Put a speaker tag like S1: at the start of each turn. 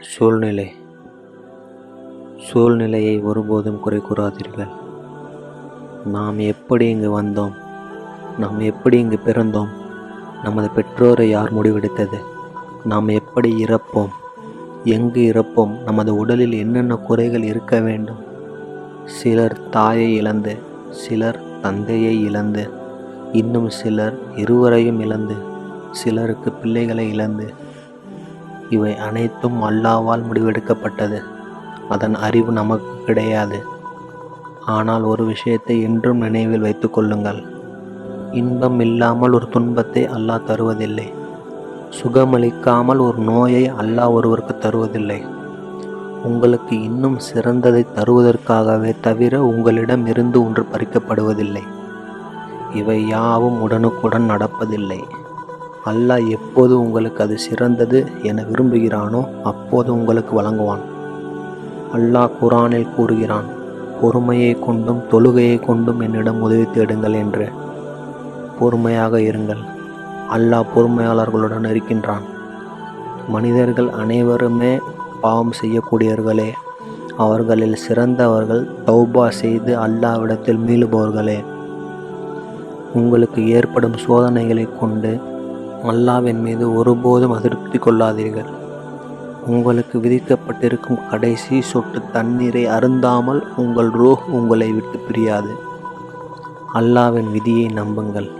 S1: சூழ்நிலை. சூழ்நிலையை ஒருபோதும் குறை கூறாதீர்கள். நாம் எப்படி இங்கு வந்தோம்? நாம் எப்படி இங்கு பிறந்தோம்? நமது பெற்றோரை யார் முடிவெடுத்தது? நாம் எப்படி இறப்போம்? எங்கு இறப்போம்? நமது உடலில் என்னென்ன குறைகள் இருக்க வேண்டும்? சிலர் தாயை இழந்து சிலர் தந்தையை இழந்து இன்னும் சிலர் இருவரையும் இழந்து சிலருக்கு பிள்ளைகளை இழந்து இவை அனைத்தும் அல்லாவால் முடிவெடுக்கப்பட்டது. அதன் அறிவு நமக்கு கிடையாது. ஆனால் ஒரு விஷயத்தை என்றும் நினைவில் வைத்து கொள்ளுங்கள். இன்பம் இல்லாமல் ஒரு துன்பத்தை அல்லாஹ் தருவதில்லை. சுகமளிக்காமல் ஒரு நோயை அல்லாஹ் ஒருவருக்கு தருவதில்லை. உங்களுக்கு இன்னும் சிறந்ததை தருவதற்காகவே தவிர உங்களிடம் இருந்து ஒன்று பறிக்கப்படுவதில்லை. இவை யாவும் உடனுக்குடன் நடப்பதில்லை. அல்லாஹ் எப்போது உங்களுக்கு அது சிறந்தது என விரும்புகிறானோ அப்போது உங்களுக்கு வழங்குவான். அல்லாஹ் குரானில் கூறுகிறான் பொறுமையை கொண்டும் தொழுகையை கொண்டும் என்னிடம் உதவி தேடுங்கள் என்று. பொறுமையாக இருங்கள். அல்லாஹ் பொறுமையாளர்களுடன் இருக்கின்றான். மனிதர்கள் அனைவருமே பாவம் செய்யக்கூடியவர்களே. அவர்களில் சிறந்தவர்கள் தௌபா செய்து அல்லாவிடத்தில் மீளுபவர்களே. உங்களுக்கு ஏற்படும் சோதனைகளை கொண்டு அல்லாவின் மீது ஒருபோதும் அதிருப்தி கொள்ளாதீர்கள். உங்களுக்கு விதிக்கப்பட்டிருக்கும் கடைசி சொட்டு தண்ணீரை அருந்தாமல் உங்கள் ரோஹ் உங்களை விட்டு பிரியாது. அல்லாவின் விதியை நம்புங்கள்.